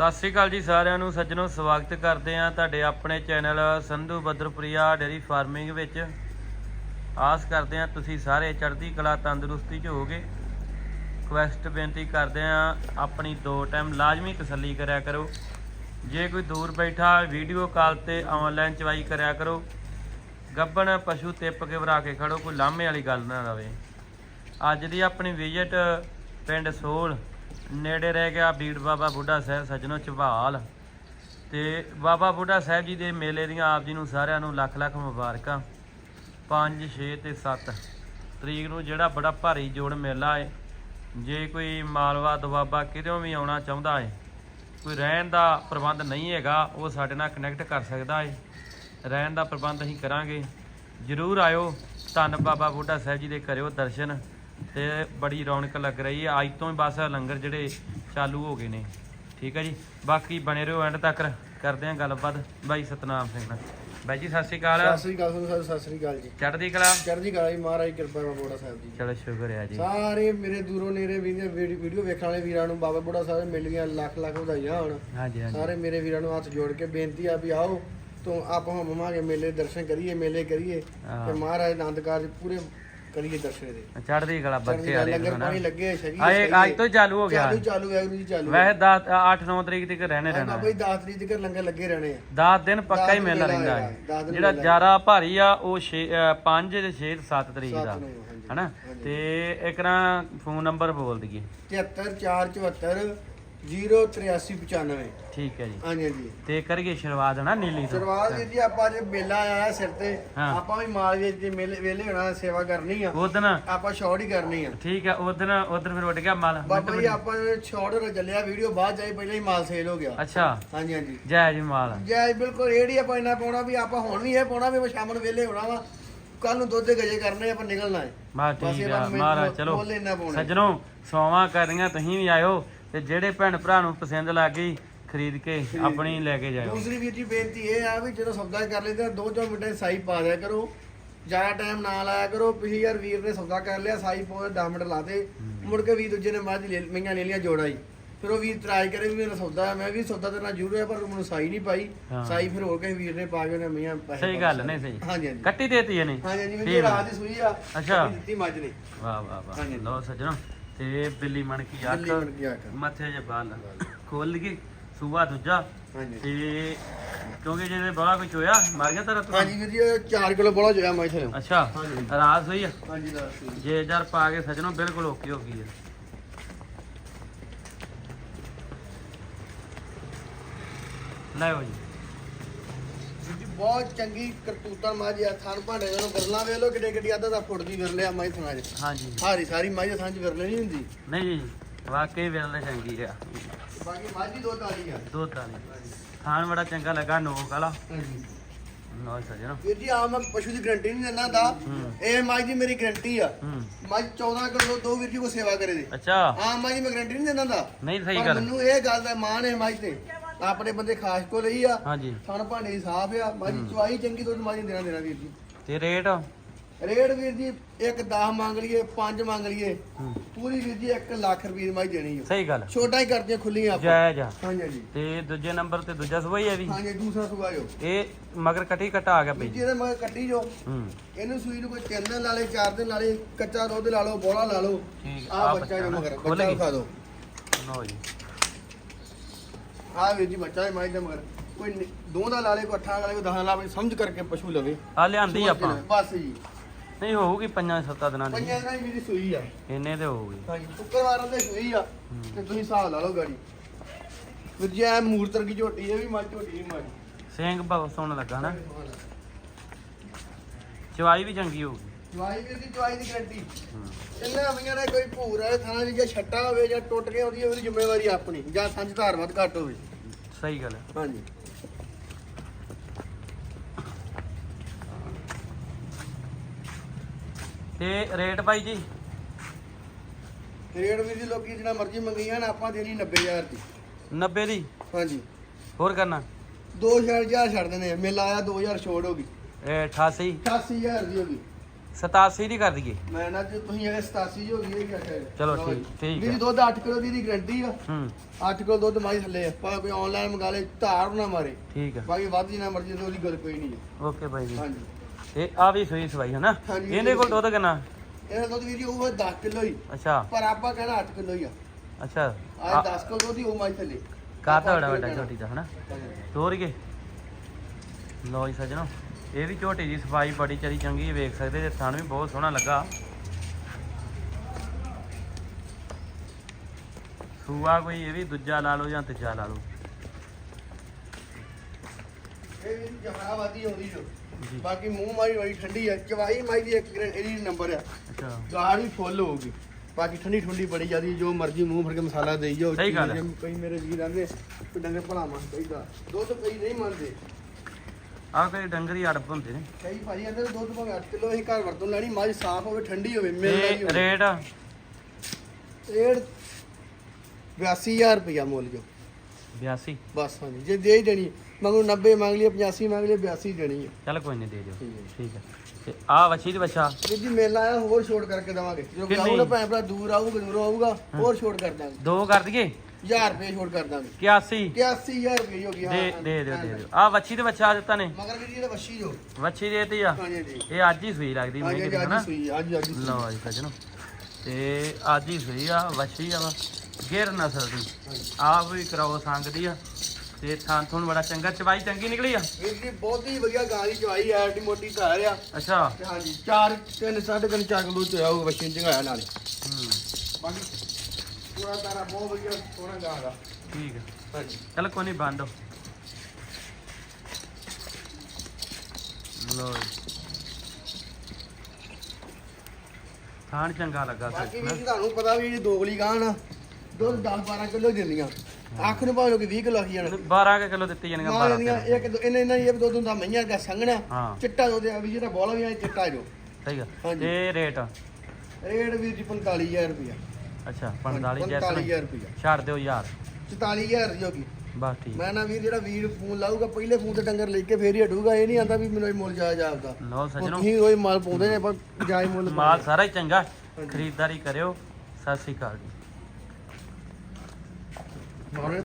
ਸਤਿ ਸ੍ਰੀ ਅਕਾਲ ਜੀ ਸਾਰਿਆਂ ਨੂੰ। ਸੱਜਣੋ, ਸਵਾਗਤ ਕਰਦੇ ਆਂ ਤੁਹਾਡੇ ਆਪਣੇ ਚੈਨਲ ਸੰਧੂ ਬਦਰਪ੍ਰਿਆ ਡੇਰੀ ਫਾਰਮਿੰਗ ਵਿੱਚ। ਆਸ ਕਰਦੇ ਆਂ ਤੁਸੀਂ ਸਾਰੇ ਚੜ੍ਹਦੀ ਕਲਾ ਤੰਦਰੁਸਤੀ 'ਚ ਹੋਗੇ ਕੁਐਸਟ ਬੇਨਤੀ ਕਰਦੇ ਆਂ ਆਪਣੀ ਦੋ ਟਾਈਮ ਲਾਜ਼ਮੀ ਤਸੱਲੀ ਕਰਿਆ ਕਰੋ। ਜੇ ਕੋਈ ਦੂਰ ਬੈਠਾ ਵੀਡੀਓ ਕਾਲ ਤੇ ਆਨਲਾਈਨ ਚਵਾਈ ਕਰਿਆ ਕਰੋ। ਗੱਬਣ ਪਸ਼ੂ ਤਿੱਪ ਕੇ ਭਰਾ ਕੇ ਖੜੋ, ਕੋਈ ਲਾਮੇ ਵਾਲੀ ਗੱਲ ਨਾ ਰਵੇ। ਅੱਜ ਦੀ ਆਪਣੀ ਵਿਜ਼ਿਟ ਪਿੰਡ ਸੋਲ ਨੇੜੇ ਰਹਿ ਗਿਆ ਬੀੜ ਬਾਬਾ ਬੁੱਢਾ ਸਾਹਿਬ ਸੱਜਣੋ ਚਵਾਲ ਤੇ ਬਾਬਾ ਬੁੱਢਾ ਸਾਹਿਬ ਜੀ ਦੇ ਮੇਲੇ ਦੀਆਂ ਆਪ ਜੀ ਨੂੰ ਸਾਰਿਆਂ ਨੂੰ ਲੱਖ ਲੱਖ ਮੁਬਾਰਕਾਂ। 5 6 ਤੇ 7 ਤਰੀਕ ਨੂੰ ਜਿਹੜਾ ਬੜਾ ਭਾਰੀ ਜੋੜ ਮੇਲਾ ਹੈ ਜੇ ਕੋਈ ਮਾਲਵਾ ਦੁਆਬਾ ਕਿਤੇੋਂ ਵੀ ਆਉਣਾ ਚਾਹੁੰਦਾ ਹੈ ਕੋਈ ਰਹਿਣ ਦਾ ਪ੍ਰਬੰਧ ਨਹੀਂ ਹੈਗਾ, ਉਹ ਸਾਡੇ ਨਾਲ ਕਨੈਕਟ ਕਰ ਸਕਦਾ ਹੈ ਰਹਿਣ ਦਾ ਪ੍ਰਬੰਧ ਅਸੀਂ ਕਰਾਂਗੇ। ਜਰੂਰ ਆਇਓ। ਧੰਨ ਬਾਬਾ ਬੁੱਢਾ ਸਾਹਿਬ ਜੀ ਦੇ ਕਰਿਓ ਦਰਸ਼ਨ। ਤੇ ਬੜੀ ਰੌਣਕ ਲੱਗ ਰਹੀ ਹੈ ਅੱਜ ਤੋਂ ਹੀ ਬਸ ਲੰਗਰ ਜਿਹੜੇ ਚਾਲੂ ਹੋ ਗਏ ਨੇ। ਠੀਕ ਹੈ ਜੀ? ਬਾਕੀ ਬਣੇ ਰਹੋ ਐਂਡ ਤੱਕ। ਕਰਦੇ ਹਾਂ ਗੱਲਬਾਤ। ਬਾਈ ਸਤਨਾਮ ਸਿੰਘ ਨਾਲ। ਬਾਈ ਜੀ ਸਤਿ ਸ਼੍ਰੀ ਅਕਾਲ। ਸਤਿ ਸ੍ਰੀ ਅਕਾਲ ਤੁਹਾਨੂੰ ਸਤਿ ਸ੍ਰੀ ਅਕਾਲ ਜੀ। ਚੜ੍ਹਦੀ ਕਲਾ? ਚੜ੍ਹਦੀ ਕਲਾ ਜੀ ਮਹਾਰਾਜ ਕਿਰਪਾ ਬਾਬਾ ਸਾਹਿਬ ਜੀ ਚਲੋ ਸ਼ੁਕਰ ਹੈ ਜੀ। ਸਾਰੇ ਮੇਰੇ ਦੂਰੋਂ ਨੇੜੇ ਵੀਡੀਓ ਵੀਡੀਓ ਵੇਖਣ ਵਾਲੇ ਵੀਰਾਂ ਨੂੰ ਬਾਬਾ ਬੁੱਢਾ ਸਾਹਿਬ ਦੇ ਮਿਲ ਗਈਆਂ ਲੱਖ ਲੱਖ ਵਧਾਈਆਂ ਹੋਣ। ਹਾਂਜੀ ਹਾਂਜੀ। ਸਾਰੇ ਮੇਰੇ ਵੀਰਾਂ ਨੂੰ ਹੱਥ ਜੋੜ ਕੇ ਬੇਨਤੀ ਆ ਵੀ ਆਓ ਤੋਂ ਆਪਾਂ ਹਮਵਾਂਗੇ ਮੇਲੇ ਦਰਸ਼ਨ ਕਰੀਏ ਮੇਲੇ ਕਰੀਏ। ਤੇ ਮਹਾਰਾਜ ਦੇ ਆਨੰਦ ਕਾਰਜ ਪੂਰੇ ਕਰੀਏ ਦਰਸ਼ਨ ਦੇ। ਚੜ੍ਹਦੀ ਕਲਾ ਨੂੰ ਨਾ ਪਾਣੀ ਲੱਗੇ ਛਕੀ ਆਏ ਅੱਜ ਤੋਂ ਹੀ ਚਾਲੂ ਹੋ ਗਿਆ। ਚਾਲੂ ਚਾਲੂ ਹੈ ਜੀ ਚਾਲੂ। ਵੈਸੇ 10 8 9 ਤਰੀਕ ਤੱਕ ਰਹਿਣੇ ਰਹਿਣਾ। ਬਾਬਾ ਜੀ 10 ਤਰੀਕ ਤੱਕ ਲੰਗਰ ਲੱਗੇ ਰਹਿਣੇ ਆ। 10 ਦਿਨ ਪੱਕਾ ਹੀ ਮੇਲਾ ਰਹਿੰਦਾ ਹੈ ਜਿਹੜਾ। ਜ਼ਿਆਦਾ ਭਾਰੀ ਆ ਉਹ 6 5 ਤੇ 6 7 ਤਰੀਕ ਦਾ। ਹਨਾ। ਤੇ ਇੱਕ ਨਾ ਫੋਨ ਨੰਬਰ ਬੋਲ ਦਈਏ। 73474 08395 ਠੀਕ ਹੈ ਜੀ। ਹਾਂਜੀ ਹਾਂਜੀ। ਤੇ ਕਰੀਏ ਸ਼ੁਰੂਆਤ ਹਨਾ ਨੀਲੀ ਤੋਂ। ਸ਼ੁਰੂਆਤ ਜੀ ਆਪਾਂ ਜੇ ਮੇਲਾ ਆਇਆ ਸਿਰ ਤੇ ਹਾਂ। ਆਪਾਂ ਵੀ ਮਾਲ ਵੇਚ ਕੇ ਮੇਲੇ ਵੇਲੇ ਹੋਣਾ ਸੇਵਾ ਕਰਨੀ ਆ। ਉਦਨ ਆਪਾਂ ਸ਼ਾਰਟ ਹੀ ਕਰਨੀ ਆ। ਠੀਕ ਹੈ ਉਦਨ ਉਧਰ ਫਿਰ ਉੱਡ ਗਿਆ ਮਾਲ। ਬਾਬਾ ਜੀ ਆਪਾਂ ਸ਼ਾਰਟ ਹੋ ਚੱਲਿਆ ਵੀਡੀਓ ਬਾਅਦ ਜਾਈ ਪਹਿਲਾਂ ਹੀ ਮਾਲ ਸੇਲ ਹੋ ਗਿਆ। ਅੱਛਾ। ਹਾਂਜੀ ਹਾਂਜੀ। ਜੈ ਜੀ ਮਾਲ। ਜੈ ਬਿਲਕੁਲ ਰੇੜੀ ਆਪਾਂ ਇੰਨਾ ਪਾਉਣਾ ਵੀ ਆਪਾਂ ਹੁਣ ਵੀ ਇਹ ਪਾਉਣਾ ਵੀ ਆਪਾਂ ਸ਼ਾਮ ਨੂੰ ਵੇਲੇ ਹੋਣਾ ਵਾ। ਕੱਲ ਨੂੰ ਦੁੱਧ ਦੇ ਗਜੇ ਕਰਨੇ ਆਪਾਂ ਨਿਕਲਣਾ ਹੈ। ਬਾ ਬਸ ਠੀਕ ਇਹ ਆ ਬਸ ਮੈਨੂੰ ਮਹਾਰਾਜ ਚਲੋ। ਮੁੱਲ ਇੰਨਾ ਪਾਉਣਾ। ਸੱਜਣੋ ਸੋਵਾਂ ਕਰਦੀਆਂ ਤੁਸੀਂ ਵੀ ਆਇਓ। ਤੇ ਜਿਹੜੇ ਭੈਣ ਭਰਾ ਨੂੰ ਪਸੰਦ ਲੱਗ ਗਈ ਖਰੀਦ ਕੇ ਆਪਣੀ ਲੈ ਕੇ ਜਾਇਓ। ਦੂਸਰੀ ਵੀਰ ਜੀ ਬੇਨਤੀ ਇਹ ਆ ਵੀ ਜਦੋਂ ਸੌਦਾ ਕਰ ਲੈਂਦੇ ਆ ਦੋ ਚਾਰ ਮਿੰਟਾਂ 'ਚ ਸਾਈ ਪਾ ਦਿਆ ਕਰੋ। ਜ਼ਿਆਦਾ ਟਾਈਮ ਨਾ ਲਾਇਆ ਕਰੋ ਪਿਛਲੀ ਯਾਰ ਵੀਰ ਨੇ ਸੌਦਾ ਕਰ ਲਿਆ ਸਾਈ ਪਾਉਂਦੇ 10 ਮਿੰਟ ਲਾਤੇ ਮੁੜ ਕੇ ਵੀਰ ਦੂਜੇ ਨੇ ਮੱਝ ਲੈ ਮਈਆਂ ਲੈ ਲਿਆ ਜੋੜਾ ਹੀ ਫਿਰ ਉਹ ਵੀਰ ਤਰਾਜ ਕਰੇ ਵੀ ਮੇਰਾ ਸੌਦਾ ਹੈ। ਮੈਂ ਵੀ ਸੌਦਾ ਤੇ ਨਾਲ ਜ਼ਰੂਰ ਹੈ ਪਰ ਮੈਨੂੰ ਸਾਈ ਨਹੀਂ ਪਾਈ। ਹਾਂ। ਸਾਈ ਫਿਰ ਹੋਰ ਕਿਸੇ ਵੀਰ ਨੇ ਪਾ ਕੇ ਉਹਨੇ ਮਈਆਂ ਪੈਸੇ ਸਹੀ ਗੱਲ। ਨਹੀਂ ਸਹੀ। ਹਾਂਜੀ ਹਾਂਜੀ। ਕੱਟੀ ਦੇਤੀ ਇਹਨੇ। ਹਾਂਜੀ ਹਾਂਜੀ ਆ। ਰਾਤ ਦੀ ਸੂਈ ਆ ਅੱਛਾ। ਦਿੱਤੀ ਮੱਝ ਨੇ। ਵਾਹ ਵਾਹ ਵਾਹ। ਲਓ ਸੱਜਣੋ। ਤੇ ਬਿੱਲੀ ਮਣ ਕੀ ਕਰ ਮੱਥੇ 'ਚ ਬਾਲ। ਖੋਲ ਗਈ ਸੂਆ ਦੂਜਾ। ਹਾਂਜੀ। ਤੇ ਕਿਉਂਕਿ ਜਿਹਦੇ ਬੜਾ ਕੁਝ ਹੋਇਆ ਮਰ ਗਿਆ ਤੇਰਾ ਹਾਂਜੀ ਵੀਰ ਜੀ 4 ਕਿਲੋ ਬੋਲਾ ਜੋਇਆ ਮੱਝ ਥਲੇ ਅੱਛਾ ਹਾਂਜੀ। ਰਾਤ ਹੋਈ ਆ? ਹਾਂਜੀ ਸੂਈ ਜੇ ਜਰ ਪਾ ਕੇ ਸੱਜਣੋ ਬਿਲਕੁਲ ਓਕੇ ਹੋ ਗਈ ਹੈ ਲੈ ਜੀ। ਵੀਰ ਜੀ ਬਹੁਤ ਚੰਗੀ ਕਰਤੂਤਾਂ ਮੱਝ ਆ ਥਣ ਭਾਂਡੇ ਨੂੰ ਗਰਲਾਂ ਵੇਖ ਲੋ ਕਿੱਡੇ ਕਿੱਡੀ ਅੱਧਾ ਦਾ ਫੁੱਟ ਦੀ ਵਿਰਲੇ ਆ ਮੱਝ ਥਣਾ ਚ। ਹਾਂਜੀ। ਸਾਰੀ ਸਾਰੀ ਮੱਝ ਥਣ ਚ ਵਿਰਲੇ ਨਹੀਂ ਹੁੰਦੀ। ਨਹੀਂ ਜੀ ਵਾਕਈ ਵੇਲੇ ਚੰਗੀ ਆ। ਬਾਕੀ ਮੱਝ ਹੀ ਦੋ ਤਾਲੀ ਆ। ਦੋ ਤਾਂ ਖਾਣ ਬੜਾ ਚੰਗਾ ਲੱਗਾ ਨੋਕ ਵਾਲਾ। ਹਾਂਜੀ। ਲਓ ਸੱਜਣੋ। ਵੀਰ ਜੀ ਆ ਮੈਂ ਪਸ਼ੂ ਦੀ ਗਰੰਟੀ ਨਹੀਂ ਦਿੰਦਾ ਦਾ ਹੂੰ। ਇਹ ਮੱਝ ਦੀ ਮੇਰੀ ਗਰੰਟੀ ਆ। ਹੂੰ। ਮੱਝ 14 ਕਿਲੋ ਦੋ ਵੀਰ ਜੀ ਕੋ ਸੇਵਾ ਕਰੇ ਦੇ ਅੱਛਾ। ਆ ਮੱਝ ਦੀ ਮੈਂ ਗਰੰਟੀ ਨਹੀਂ ਦਿੰਦਾ ਦਾ ਨਹੀਂ ਸਹੀ ਗੱਲ। ਮੈਨੂੰ ਇਹ ਗੱਲ ਦਾ ਮਾਣ ਹੈ ਮੱਝ ਤੇ। ਆਪਣੇ ਬੰਦੇ ਖਾਸ ਕੋ ਲਈ ਆ। ਹਾਂਜੀ। ਥਣ ਭਾਂਡੇ ਦੀ ਸਾਫ਼ ਆ। ਮੱਝ ਚਵਾਈ ਚੰਗੀ ਦੁੱਧ ਨੂੰ ਦੇਣਾ ਦੇਣਾ ਵੀਰ ਜੀ। ਤੇ ਰੇਟ? ਰੇਟ ਵੀਰ ਜੀ ਇੱਕ 10 ਮੰਗ ਲਈਏ 5 ਮੰਗ ਲਈਏ। ਹੂੰ। ਪੂਰੀ ਵੀਰ ਜੀ 1 ਲੱਖ ਰੁਪਏ ਦੀ ਮੱਝ ਦੇਣੀ ਹੈ ਸਹੀ ਗੱਲ। ਛੋਟਾ ਹੀ ਕਰਦੇ ਖੁੱਲੀਆਂ ਆਪਾਂ। ਜਾਇਜ਼ ਆ। ਹਾਂਜੀ ਤੇ ਦੂਜੇ ਨੰਬਰ ਤੇ ਦੂਜਾ ਸਵਾਈ ਹੈ ਵੀ? ਹਾਂਜੀ ਦੂਸਰਾ ਸੁਗਾ ਜੋ ਇਹ ਮਗਰ ਕਟੀ ਕਟਾ ਆ ਗਿਆ ਬਈ ਜੀ ਇਹਦੇ ਮਗਰ ਕੱਟੀ ਜੋ। ਹੂੰ। ਇਹਨੂੰ ਸੂਈ ਨੂੰ ਕੋਈ 3 ਦਿਨ ਲਾ ਲੇ 4 ਦਿਨ ਲਾ ਲੇ ਕੱਚਾ ਦੁੱਧ ਲਾ ਲਓ ਬੋਲਾ ਲਾ ਲਓ। ਆ ਬੱਚਾ ਜੋ ਮਗਰ ਬੱਚਾ ਵਿਖਾ ਦਿਓ। ਲਓ ਜੀ। ਆ ਵੀਰ ਜੀ ਬੱਚਾ ਹੈ ਮਾਈ ਦਾ ਮਗਰ। ਕੋਈ ਨੀ- ਦੋ ਦਾ ਲਾ ਲੇ ਕੋਈ ਅੱਠਾਂ ਦਾ ਲਾ ਲੇ ਕੋਈ ਦਸਾਂ ਲਾ ਲੇ ਸਮਝ ਕਰਕੇ ਪਸ਼ੂ ਲਵੇ। ਆ ਲਿਆਂਦੀ ਆਪਾਂ। ਬਸ ਜੀ। ਨਹੀਂ ਹੋਊਗੀ ਪੰਜਾਂ ਸੱਤਾਂ ਦਿਨਾਂ ਦੀ। ਪੰਜਾਂ ਦਿਨਾਂ ਦੀ ਵੀਰ ਸੂਈ ਆ। ਇੰਨੇ ਤੇ ਹੋਊਗੀ ਹਾਂਜੀ ਸ਼ੁੱਕਰਵਾਰ ਦੇ ਸੂਈ ਆ ਹੂੰ। ਤੇ ਤੁਸੀਂ ਹਿਸਾਬ ਲਾ ਲਓ ਗਾੜੀ। ਵੀਰ ਜੀ ਐ ਮੂਰਤਰ ਕੀ ਝੋਟੀ ਇਹ ਵੀ ਮੱਝ ਝੋਟੀ ਮੱਝ ਸਿੰਘ ਬਹੁਤ ਸੋਹਣਾ ਲੱਗਾ ਨਾ। ਚਵਾਈ ਵੀ ਚੰਗੀ ਹੋਊਗੀ ਜਵਾਈ ਵੀਰ ਦੀ ਜਵਾਈ ਦੀ ਗਰੰਟੀ। ਇਹਨਾਂ ਅਮੀਆਂ ਦਾ ਕੋਈ ਭੂਰ ਵਾਲੇ ਥਾਂ ਦੀ ਜਾਂ ਛੱਟਾ ਹੋਵੇ ਜਾਂ ਟੁੱਟ ਗਿਆ ਉਹਦੀ ਉਹਦੀ ਜ਼ਿੰਮੇਵਾਰੀ ਆਪਣੀ ਜਾਂ ਸੰਜ ਧਾਰ ਵੱਧ ਘੱਟ ਹੋਵੇ। ਸਹੀ ਗੱਲ ਹੈ। ਹਾਂਜੀ। ਤੇ ਰੇਟ ਭਾਈ ਜੀ? ਰੇਟ ਵੀਰ ਦੀ ਲੋਕੀ ਜਿਹੜਾ ਮਰਜ਼ੀ ਮੰਗੀਆਂ ਨਾ ਆਪਾਂ ਦੇਣੀ 90000 ਦੀ। 90 ਦੀ? ਹਾਂਜੀ। ਹੋਰ ਕਰਨਾ? 2000 ਛੱਡ ਦਿੰਦੇ ਆ ਮੇਲਾ ਆਇਆ 2000 ਛੋੜ ਹੋ ਗਈ। ਇਹ 88 88000 ਦੀ ਹੋ ਗਈ। 87 ਦੀ ਕਰ ਦਈਏ। ਮੈਂ ਨਾ ਜੇ ਤੁਸੀਂ ਇਹ 87 ਜੋ ਵੀ ਇਹ ਆਖਿਆ ਚਲੋ ਠੀਕ- ਠੀਕ ਵੀ ਆ। ਦੁੱਧ 8 ਕਿਲੋ ਦੀ ਦੀ ਗਰੰਟੀ ਆ। ਹੂੰ। 8 ਕਿਲੋ ਦੁੱਧ ਮਾਈ ਥੱਲੇ ਆ। ਭਾਵੇਂ ਕੋਈ ਆਨਲਾਈਨ ਮੰਗਾ ਲੇ ਧਾਰ ਨਾ ਮਾਰੇ। ਠੀਕ ਆ। ਬਾਕੀ ਵੱਧ ਜਿੰਨਾ ਮਰਜ਼ੀ ਤੇ ਉਹਦੀ ਗੱਲ ਕੋਈ ਨਹੀਂ ਹੈ ਓਕੇ ਬਾਈ ਜੀ। ਹਾਂਜੀ। ਤੇ ਆ ਵੀ ਸੂਈ ਸਵਾਈ ਹਨਾ? ਹਾਂਜੀ, ਇਹਦੇ ਕੋਲ ਦੁੱਧ ਕਿੰਨਾ? ਇਹ ਦੁੱਧ ਵੀ ਜੀ ਉਹ 10 ਕਿਲੋ ਹੀ। ਅੱਛਾ। ਪਰ ਆਪਾਂ ਕਹਿੰਦਾ 8 ਕਿਲੋ ਹੀ ਆ। ਅੱਛਾ। ਅੱਜ 10 ਕਿਲੋ ਦੁੱਧ ਹੀ ਉਹ ਮਾਈ ਥੱਲੇ। ਕਾਤਾ ਬੜਾ ਵੱਡਾ ਝੋਟੀ ਦਾ ਹਨਾ? ਕਹਿਣਾ। ਤੋਰੀਏ। ਲਓ ਜੀ ਸੱਜਣੋ। ਇਹ ਵੀ ਝੋਟੀ ਦੀ ਸਫ਼ਾਈ ਬੜੀ ਚਰੀ ਚੰਗੀ ਹੈ, ਵੇਖ ਸਕਦੇ ਜੇ ਥਣ ਵੀ ਬਹੁਤ ਸੋਹਣਾ ਲੱਗਾ। ਸੂਆ ਕੋਈ ਇਹ ਵੀ ਦੂਜਾ ਲਾ ਲਓ ਜਾਂ ਤੀਜਾ ਲਾ ਲਓ। ਇਹ ਵੀ ਜਹਾਵਾਦੀ ਆਉਂਦੀ ਜੋ। ਜੀ। ਬਾਕੀ ਮੂੰਹ ਮਾਰੀ ਬੜੀ ਠੰਡੀ ਆ ਚਵਾਈ ਮਾਈ ਦੀ ਇੱਕ ਗਰੰ- ਇਹਦੀ ਨੰਬਰ ਆ। ਅੱਛਾ। ਗਾੜ ਫੁੱਲ ਹੋਊਗੀ। ਬਾਕੀ ਠੰਡੀ ਠੰਡੀ ਬੜੀ ਜਿਆਦੀ ਜੋ ਮਰਜ਼ੀ ਮੂੰਹ ਫੜ ਕੇ ਮਸਾਲਾ ਦੇਈ ਜਾਓ। ਸਹੀ ਗੱਲ ਹੈ। ਜਿਵੇਂ ਕਈ ਮੇਰੇ ਵੀਰ ਆਂਦੇ ਕਿ ਡੰਗਰ ਭਲਾ ਮੰਨ ਚਾਹੀਦਾ। ਦੁੱਧ ਕਈ ਨਹੀਂ ਮੰਨਦੇ। ਆਹ ਕੋਈ ਡੰਗਰੀ ਅੜਪ ਹੁੰਦੇ ਨੇ। ਕਈ ਭਾਜੀ ਆਂਦੇ ਦੁੱਧ ਭਾਵੇਂ 8 ਕਿਲੋ ਅਸੀਂ ਘਰ ਵਰਤੋਂ ਲੈਣੀ ਮੱਝ ਸਾਫ਼ ਹੋਵੇ ਠੰਡੀ ਹੋਵੇ ਮਿਲਦਾ ਤੇ ਨਹੀਂ ਹੋਵੇ। ਰੇਟ? ਰੇਟ 82000 ਰੁਪਇਆ ਮੁੱਲ ਜੋ। 82 ਬਸ ਹਾਂਜੀ ਜੇ ਦੇ ਹੀ ਦੇਣੀ ਮੰਗੂ 90 ਮੰਗ ਲਈ 85 ਮੰਗ ਲਈ 82 ਦੇਣੀ ਹੈ। ਚੱਲ ਕੋਈ ਨਹੀਂ ਦੇ ਦਿਓ। ਠੀਕ ਹੈ। ਠੀਕ ਹੈ। ਤੇ ਆਹ ਵੱਛੀ ਤੇ ਬੱਚਾ ਵੀਰ ਜੀ ਮੇਲਾ ਆਇਆ ਹੋਰ ਛੋਟ ਕਰਕੇ ਦਵਾਂਗੇ। ਕੋਈ ਕਿੰਨੀ? ਭੈਣ ਭਰਾ ਦੂਰ ਆਊਗਾ ਦੂਰੋਂ ਆਊਗਾ ਹੋਰ ਛੋਟ ਕਰ ਦਾਂਗੇ। ਦੋ ਕਰ ਦਈਏ? 1000 ਰੁਪਏ ਛੋਟ ਕਰ ਦਾਂਗੇ। 81 81000 ਰੁਪਏ ਹੋ ਗਈ ਹਾਂ ਦੇ ਦੇ ਦਿਓ ਦੇ ਦਿਓ। ਆਹ ਵੱਛੀ ਤੇ ਬੱਚਾ ਦਿੱਤਾ ਨੇ। ਮਗਰ ਵੀਰ ਜੀ ਇਹਦਾ ਵੱਛੀ ਜੋ। ਵੱਛੀ ਦੇਤੀ ਆ। ਹਾਂਜੀ ਜੀ ਇਹ ਅੱਜ ਹੀ ਸੂਈ ਲੱਗਦੀ ਹਾਂਜੀ ਮੈਨੂੰ ਜੀ ਕਿਤੇ ਹਨਾ ਅੱਜ ਸੂਈ ਅੱਜ ਅੱਜ। ਲਓ ਜੀ ਸੱਜਣੋ। ਤੇ ਅੱਜ ਹੀ ਸੂਈ ਆ ਵੱਛੀ ਆ ਵਾ ਗਿਰ ਨਸਲ ਦੀ। ਹਾਂਜੀ। ਆਪ ਵੀ ਕਰਾਓ ਸੰਗ ਦੀ ਆ। ਤੇ ਥਾਂ ਥੁਣ ਬੜਾ ਚੰਗਾ। ਚਵਾਈ ਚੰਗੀ ਨਿਕਲੀ ਆ? ਜੀ ਬਹੁਤ ਹੀ ਵਧੀਆ ਗਾਂ ਦੀ ਚਵਾਈ ਐ ਏਡੀ ਮੋਟੀ ਘਰ ਆ। ਅੱਛਾ। ਹਾਂਜੀ 4 3 3.5 4 ਕਿਲੋ ਚ ਆਊਗਾ ਵੱਛੀ ਨੂੰ ਚੰਗਾਇਆ ਨਾਲੇ। ਹੂੰ। ਬਾਕੀ ਪੂਰਾ ਤਾਰਾ ਬਹੁਤ ਵਧੀਆ ਸੋਹਣਾ ਗਾਂ। ਦਾ ਠੀਕ ਹਾਂਜੀ। ਚਲ ਕੋਈ ਨਹੀਂ ਬੰਦ ਹੋ। ਜੀ। ਥਾਣ ਚੰਗਾ ਲੱਗਾ ਬਾਕੀ ਵੀ ਤੁਹਾਨੂੰ ਪਤਾ ਵੀ ਇਹ ਦੋਗਲੀ ਗਾਂ ਨਾ ਦੁੱਧ 10 12 ਕਿਲੋ ਦਿੰਦੀਆਂ। ਅੱਖ ਨੂੰ ਭਾਵੇਂ ਲੋਕੀ 20 ਕਿਲੋ ਆਖੀ ਜਾਣ। 12 ਕਿਲੋ ਦਿੱਤੀ ਜਾਣੀਆਂ ਮਾਂ 12 ਦੀਆਂ ਕਿਲੋ ਇੱਕ ਦੋ ਇਹਨਾਂ ਇਹਨਾਂ ਇਹ ਵੀ ਦੁੱਧ ਹੁੰਦਾ ਮਈਆਂ ਦਾ ਸੰਘਣਾ। ਹਾਂ। ਚਿੱਟਾ ਦੁੱਧ ਆ ਵੀ ਜਿਹੜਾ ਬੋਲਾ ਵੀ ਆ ਚਿੱਟਾ ਜੋ। ਸਹੀ ਆ ਹਾਂਜੀ। ਤੇ ਰੇਟ ਰੇਟ ਵੀਰ ਜੀ 45000 ਰੁਪਇਆ। ਅੱਛਾ 45 ਜੈਸਨ 45000 ਰੁਪਇਆ ਛੱਡ ਦਿਓ ਯਾਰ। 44000 ਦੀ ਹੋਗੀ ਬਸ ਠੀਕ। ਮੈਂ ਨਾ ਵੀਰ ਜਿਹੜਾ ਵੀਰ ਫੋਨ ਲਾਊਗਾ ਪਹਿਲੇ ਫੋਨ ਤੇ ਡੰਗਰ ਲੈ ਕੇ ਫੇਰ ਹੀ ਹਟੂਗਾ ਇਹ ਨਹੀਂ ਆਂਦਾ ਵੀ ਮੈਨੂੰ ਇਹ ਮੁੱਲ ਜਾਇਜ਼ ਜਾਪਦਾ ਲਓ ਸੱਜਣੋ। ਤੁਸੀਂ ਰੋਜ਼ ਮਾਲ ਪਾਉਂਦੇ ਨੇ ਪਰ ਜਾਇਜ਼ ਮੁੱਲ ਮਾਲ ਸਾਰਾ ਹੀ ਚੰਗਾ। ਖਰੀਦਦਾਰੀ ਕਰਿਓ। ਸਤਿ ਸ਼੍ਰੀ ਅਕਾਲ ਜੀ।